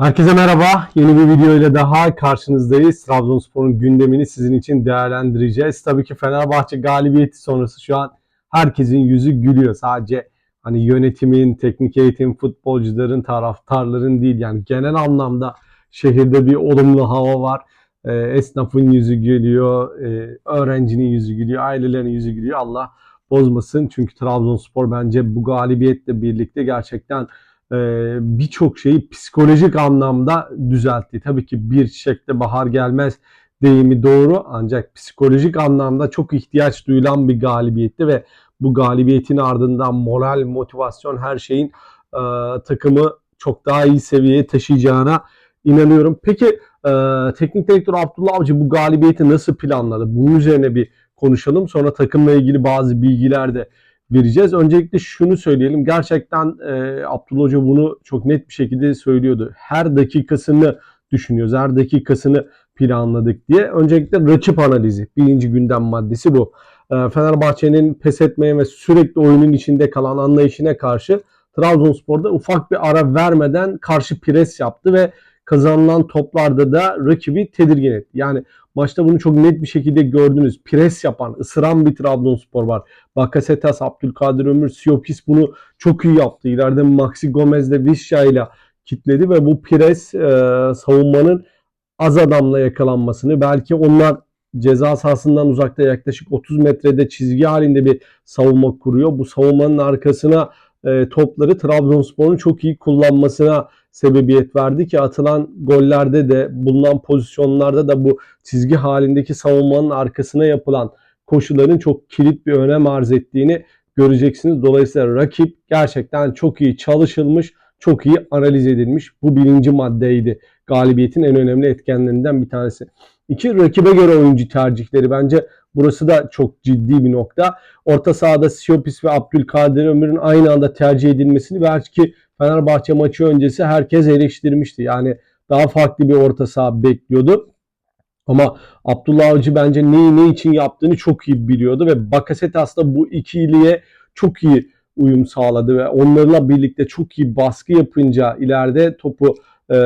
Herkese merhaba. Yeni bir video ile daha karşınızdayız. Trabzonspor'un gündemini sizin için değerlendireceğiz. Tabii ki Fenerbahçe galibiyeti sonrası şu an herkesin yüzü gülüyor. Sadece hani yönetimin, teknik eğitim, futbolcuların, taraftarların değil yani genel anlamda şehirde bir olumlu hava var. Ee, esnafın yüzü gülüyor, e, öğrencinin yüzü gülüyor, ailelerin yüzü gülüyor. Allah bozmasın. Çünkü Trabzonspor bence bu galibiyetle birlikte gerçekten e, birçok şeyi psikolojik anlamda düzeltti. Tabii ki bir çiçekte bahar gelmez deyimi doğru ancak psikolojik anlamda çok ihtiyaç duyulan bir galibiyetti ve bu galibiyetin ardından moral, motivasyon her şeyin e, takımı çok daha iyi seviyeye taşıyacağına inanıyorum. Peki e, teknik direktör Abdullah Avcı bu galibiyeti nasıl planladı? Bunun üzerine bir konuşalım. Sonra takımla ilgili bazı bilgiler de vereceğiz. Öncelikle şunu söyleyelim. Gerçekten e, Abdullah Hoca bunu çok net bir şekilde söylüyordu. Her dakikasını düşünüyoruz. Her dakikasını planladık diye. Öncelikle rakip analizi. Birinci gündem maddesi bu. E, Fenerbahçe'nin pes etmeye ve sürekli oyunun içinde kalan anlayışına karşı Trabzonspor'da ufak bir ara vermeden karşı pres yaptı ve kazanılan toplarda da rakibi tedirgin etti. Yani maçta bunu çok net bir şekilde gördünüz. Pres yapan, ısıran bir Trabzonspor var. Bakasetas, Abdülkadir Ömür, Siopis bunu çok iyi yaptı. İleride Maxi Gomez de Vişya ile kitledi ve bu pres e, savunmanın az adamla yakalanmasını belki onlar ceza sahasından uzakta yaklaşık 30 metrede çizgi halinde bir savunma kuruyor. Bu savunmanın arkasına e, topları Trabzonspor'un çok iyi kullanmasına sebebiyet verdi ki atılan gollerde de bulunan pozisyonlarda da bu çizgi halindeki savunmanın arkasına yapılan koşuların çok kilit bir önem arz ettiğini göreceksiniz. Dolayısıyla rakip gerçekten çok iyi çalışılmış, çok iyi analiz edilmiş. Bu birinci maddeydi. Galibiyetin en önemli etkenlerinden bir tanesi. İki, rakibe göre oyuncu tercihleri. Bence burası da çok ciddi bir nokta. Orta sahada Siopis ve Abdülkadir Ömür'ün aynı anda tercih edilmesini belki Fenerbahçe maçı öncesi herkes eleştirmişti. Yani daha farklı bir orta saha bekliyordu. Ama Abdullah Avcı bence neyi ne için yaptığını çok iyi biliyordu ve Bakasetas da bu ikiliye çok iyi uyum sağladı ve onlarla birlikte çok iyi baskı yapınca ileride topu e,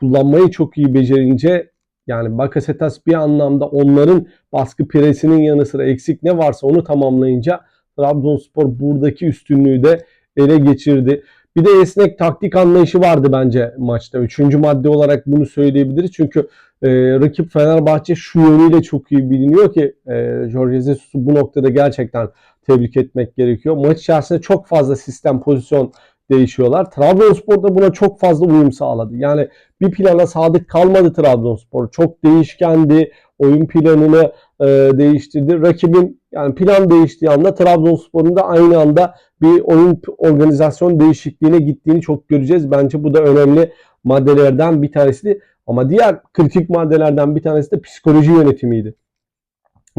kullanmayı çok iyi becerince yani Bakasetas bir anlamda onların baskı presinin yanı sıra eksik ne varsa onu tamamlayınca Trabzonspor buradaki üstünlüğü de ele geçirdi. Bir de esnek taktik anlayışı vardı bence maçta. Üçüncü madde olarak bunu söyleyebiliriz. Çünkü e, rakip Fenerbahçe şu yönüyle çok iyi biliniyor ki e, Jorge Jesus'u bu noktada gerçekten tebrik etmek gerekiyor. Maç içerisinde çok fazla sistem, pozisyon değişiyorlar. Trabzonspor da buna çok fazla uyum sağladı. Yani bir plana sadık kalmadı Trabzonspor. Çok değişkendi. Oyun planını e, değiştirdi. Rakibin yani plan değiştiği anda Trabzonspor'un da aynı anda bir oyun organizasyon değişikliğine gittiğini çok göreceğiz. Bence bu da önemli maddelerden bir tanesi. Ama diğer kritik maddelerden bir tanesi de psikoloji yönetimiydi.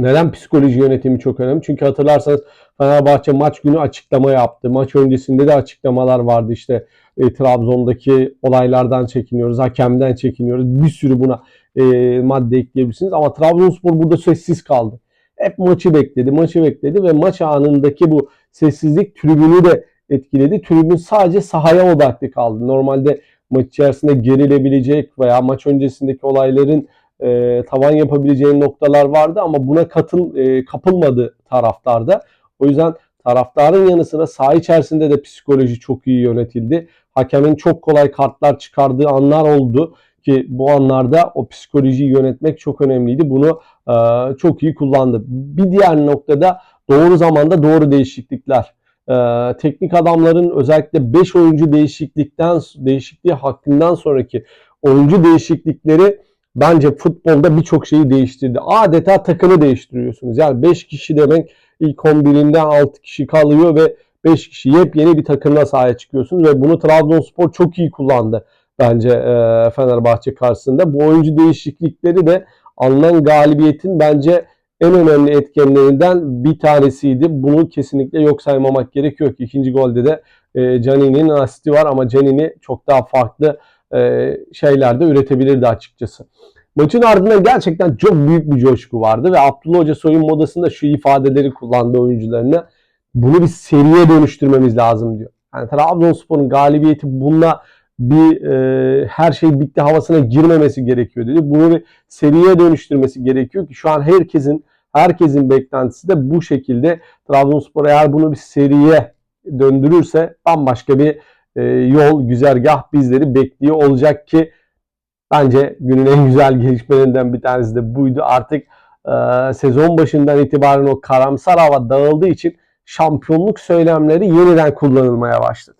Neden psikoloji yönetimi çok önemli? Çünkü hatırlarsanız Fenerbahçe maç günü açıklama yaptı. Maç öncesinde de açıklamalar vardı. İşte e, Trabzon'daki olaylardan çekiniyoruz, hakemden çekiniyoruz. Bir sürü buna e, madde ekleyebilirsiniz. Ama Trabzonspor burada sessiz kaldı. Hep maçı bekledi, maçı bekledi ve maç anındaki bu sessizlik tribünü de etkiledi. Tribün sadece sahaya odaklı kaldı. Normalde maç içerisinde gerilebilecek veya maç öncesindeki olayların e, tavan yapabileceği noktalar vardı ama buna katıl e, kapılmadı taraftarda. O yüzden taraftarın yanı sıra saha içerisinde de psikoloji çok iyi yönetildi. Hakemin çok kolay kartlar çıkardığı anlar oldu ki bu anlarda o psikolojiyi yönetmek çok önemliydi. Bunu e, çok iyi kullandı. Bir diğer noktada doğru zamanda doğru değişiklikler. E, teknik adamların özellikle 5 oyuncu değişiklikten değişikliği hakkından sonraki oyuncu değişiklikleri bence futbolda birçok şeyi değiştirdi. Adeta takımı değiştiriyorsunuz. Yani 5 kişi demek ilk 11'inden 6 kişi kalıyor ve 5 kişi yepyeni bir takımla sahaya çıkıyorsunuz ve bunu Trabzonspor çok iyi kullandı bence e, Fenerbahçe karşısında. Bu oyuncu değişiklikleri de alınan galibiyetin bence en önemli etkenlerinden bir tanesiydi. Bunu kesinlikle yok saymamak gerekiyor ki ikinci golde de e, Canini'nin asisti var ama Canini çok daha farklı e, şeyler de üretebilirdi açıkçası. Maçın ardından gerçekten çok büyük bir coşku vardı ve Abdullah Hoca soyun modasında şu ifadeleri kullandı oyuncularına. Bunu bir seriye dönüştürmemiz lazım diyor. Yani Trabzonspor'un galibiyeti bununla bir e, her şey bitti havasına girmemesi gerekiyor dedi. Bunu bir seriye dönüştürmesi gerekiyor ki şu an herkesin herkesin beklentisi de bu şekilde. Trabzonspor eğer bunu bir seriye döndürürse bambaşka bir e, yol, güzergah bizleri bekliyor olacak ki bence günün en güzel gelişmelerinden bir tanesi de buydu. Artık e, sezon başından itibaren o karamsar hava dağıldığı için şampiyonluk söylemleri yeniden kullanılmaya başladı.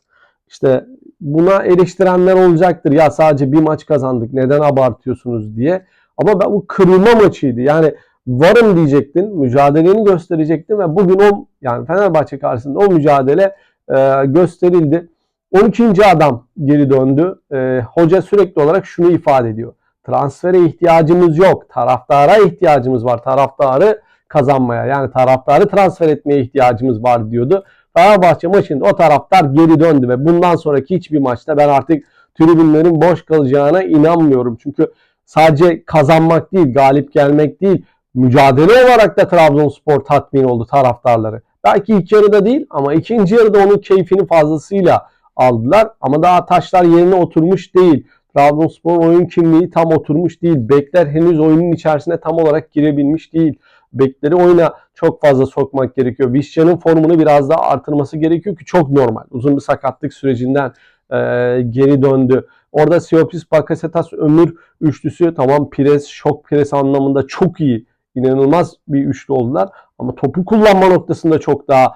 İşte buna eleştirenler olacaktır. Ya sadece bir maç kazandık neden abartıyorsunuz diye. Ama ben bu kırılma maçıydı. Yani varım diyecektin, mücadeleni gösterecektin ve bugün o yani Fenerbahçe karşısında o mücadele e, gösterildi. 12. adam geri döndü. E, hoca sürekli olarak şunu ifade ediyor. Transfere ihtiyacımız yok. Taraftara ihtiyacımız var. Taraftarı kazanmaya yani taraftarı transfer etmeye ihtiyacımız var diyordu. Fenerbahçe maçında o taraftar geri döndü ve bundan sonraki hiçbir maçta ben artık tribünlerin boş kalacağına inanmıyorum. Çünkü sadece kazanmak değil, galip gelmek değil, mücadele olarak da Trabzonspor tatmin oldu taraftarları. Belki ilk yarıda değil ama ikinci yarıda onun keyfini fazlasıyla aldılar. Ama daha taşlar yerine oturmuş değil. Trabzonspor oyun kimliği tam oturmuş değil. Bekler henüz oyunun içerisine tam olarak girebilmiş değil. Bekleri oyuna çok fazla sokmak gerekiyor. Vişça'nın formunu biraz daha artırması gerekiyor ki çok normal. Uzun bir sakatlık sürecinden e, geri döndü. Orada Siopis, Bakasetas, Ömür üçlüsü tamam pres, şok pres anlamında çok iyi. inanılmaz bir üçlü oldular. Ama topu kullanma noktasında çok daha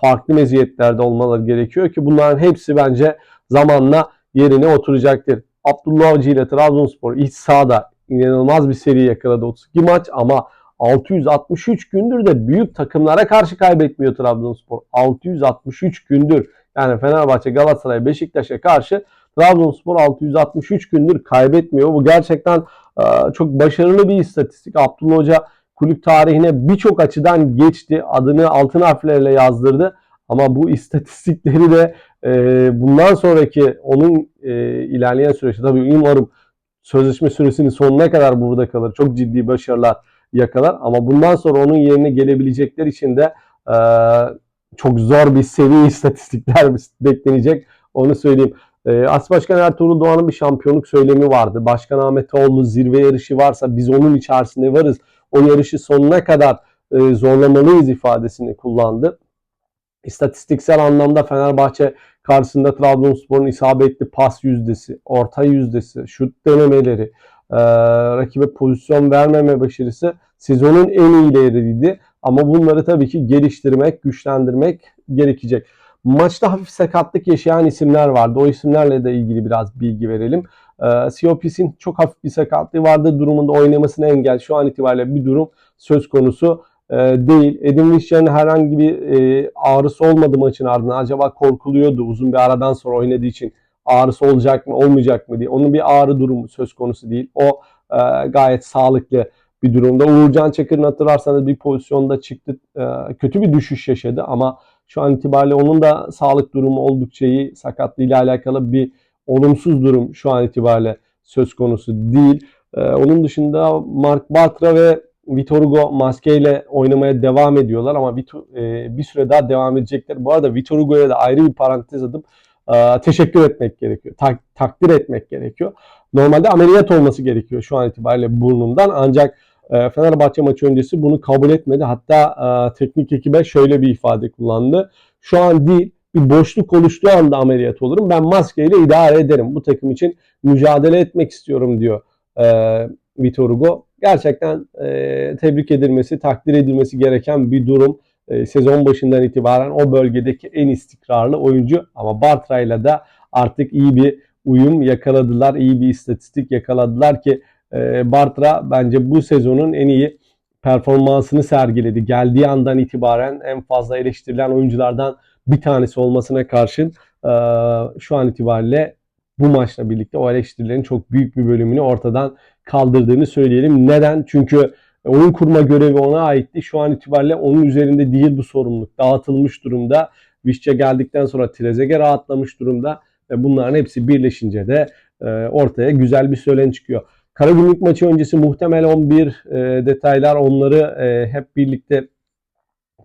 farklı meziyetlerde olmaları gerekiyor ki bunların hepsi bence zamanla yerine oturacaktır. Abdullah Avcı ile Trabzonspor iç sahada inanılmaz bir seri yakaladı 32 maç ama 663 gündür de büyük takımlara karşı kaybetmiyor Trabzonspor. 663 gündür yani Fenerbahçe, Galatasaray, Beşiktaş'a karşı Trabzonspor 663 gündür kaybetmiyor. Bu gerçekten çok başarılı bir istatistik. Abdullah Hoca kulüp tarihine birçok açıdan geçti. Adını altın harflerle yazdırdı. Ama bu istatistikleri de bundan sonraki onun ilerleyen süreçte tabii umarım sözleşme süresinin sonuna kadar burada kalır. Çok ciddi başarılar yakalar. Ama bundan sonra onun yerine gelebilecekler için de e, çok zor bir seviye istatistikler beklenecek. Onu söyleyeyim. E, As Başkan Ertuğrul Doğan'ın bir şampiyonluk söylemi vardı. Başkan Ahmet Oğlu zirve yarışı varsa biz onun içerisinde varız. O yarışı sonuna kadar e, zorlamalıyız ifadesini kullandı. İstatistiksel anlamda Fenerbahçe karşısında Trabzonspor'un isabetli pas yüzdesi, orta yüzdesi, şut denemeleri, e, rakibe pozisyon vermeme başarısı sezonun en iyileriydi. Ama bunları tabii ki geliştirmek, güçlendirmek gerekecek. Maçta hafif sakatlık yaşayan isimler vardı. O isimlerle de ilgili biraz bilgi verelim. E, Siopis'in çok hafif bir sakatlığı vardı. Durumunda oynamasına engel şu an itibariyle bir durum söz konusu e, değil. Edin Vişcan'ın herhangi bir e, ağrısı olmadı maçın ardından. Acaba korkuluyordu uzun bir aradan sonra oynadığı için ağrısı olacak mı olmayacak mı diye. Onun bir ağrı durumu söz konusu değil. O e, gayet sağlıklı bir durumda. Uğurcan Çakır'ın hatırlarsanız bir pozisyonda çıktı. Kötü bir düşüş yaşadı ama şu an itibariyle onun da sağlık durumu oldukça iyi. Sakatlığıyla alakalı bir olumsuz durum şu an itibariyle söz konusu değil. E, onun dışında Mark Bartra ve Vitor Hugo maskeyle oynamaya devam ediyorlar ama bir, e, bir süre daha devam edecekler. Bu arada Vitor Hugo'ya da ayrı bir parantez atıp e, teşekkür etmek gerekiyor. Tak, takdir etmek gerekiyor. Normalde ameliyat olması gerekiyor şu an itibariyle burnundan ancak e, Fenerbahçe maçı öncesi bunu kabul etmedi. Hatta e, teknik ekibe şöyle bir ifade kullandı. Şu an değil bir boşluk oluştuğu anda ameliyat olurum. Ben maskeyle idare ederim. Bu takım için mücadele etmek istiyorum diyor e, Vitor Hugo. Gerçekten e, tebrik edilmesi, takdir edilmesi gereken bir durum. E, sezon başından itibaren o bölgedeki en istikrarlı oyuncu ama Bartra'yla da artık iyi bir uyum yakaladılar, iyi bir istatistik yakaladılar ki e, Bartra bence bu sezonun en iyi performansını sergiledi. Geldiği andan itibaren en fazla eleştirilen oyunculardan bir tanesi olmasına karşın e, şu an itibariyle bu maçla birlikte o eleştirilerin çok büyük bir bölümünü ortadan kaldırdığını söyleyelim. Neden? Çünkü oyun kurma görevi ona aitti. Şu an itibariyle onun üzerinde değil bu sorumluluk. Dağıtılmış durumda. Vişçe geldikten sonra Trezege rahatlamış durumda. Ve bunların hepsi birleşince de e, ortaya güzel bir söylen çıkıyor. Karagümrük maçı öncesi muhtemel 11 e, detaylar onları e, hep birlikte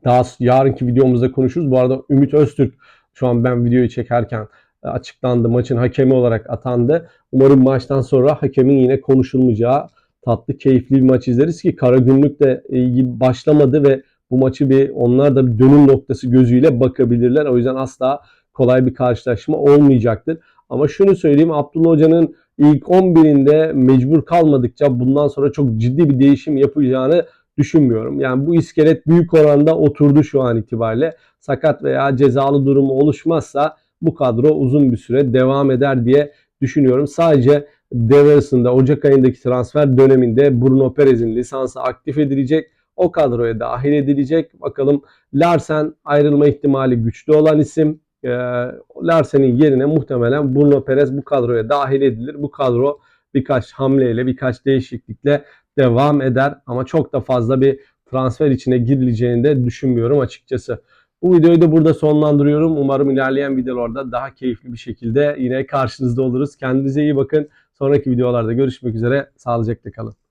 daha yarınki videomuzda konuşuruz. Bu arada Ümit Öztürk şu an ben videoyu çekerken e, açıklandı. Maçın hakemi olarak atandı. Umarım maçtan sonra hakemin yine konuşulmayacağı tatlı, keyifli bir maç izleriz ki Karagümrük de iyi başlamadı ve bu maçı bir onlar da bir dönüm noktası gözüyle bakabilirler. O yüzden asla kolay bir karşılaşma olmayacaktır. Ama şunu söyleyeyim Abdullah Hoca'nın ilk 11'inde mecbur kalmadıkça bundan sonra çok ciddi bir değişim yapacağını düşünmüyorum. Yani bu iskelet büyük oranda oturdu şu an itibariyle. Sakat veya cezalı durumu oluşmazsa bu kadro uzun bir süre devam eder diye düşünüyorum. Sadece devre arasında Ocak ayındaki transfer döneminde Bruno Perez'in lisansı aktif edilecek. O kadroya dahil edilecek. Bakalım Larsen ayrılma ihtimali güçlü olan isim. Ee, Larsen'in yerine muhtemelen Bruno Perez bu kadroya dahil edilir. Bu kadro birkaç hamleyle, birkaç değişiklikle devam eder. Ama çok da fazla bir transfer içine girileceğini de düşünmüyorum açıkçası. Bu videoyu da burada sonlandırıyorum. Umarım ilerleyen videolarda daha keyifli bir şekilde yine karşınızda oluruz. Kendinize iyi bakın. Sonraki videolarda görüşmek üzere. Sağlıcakla kalın.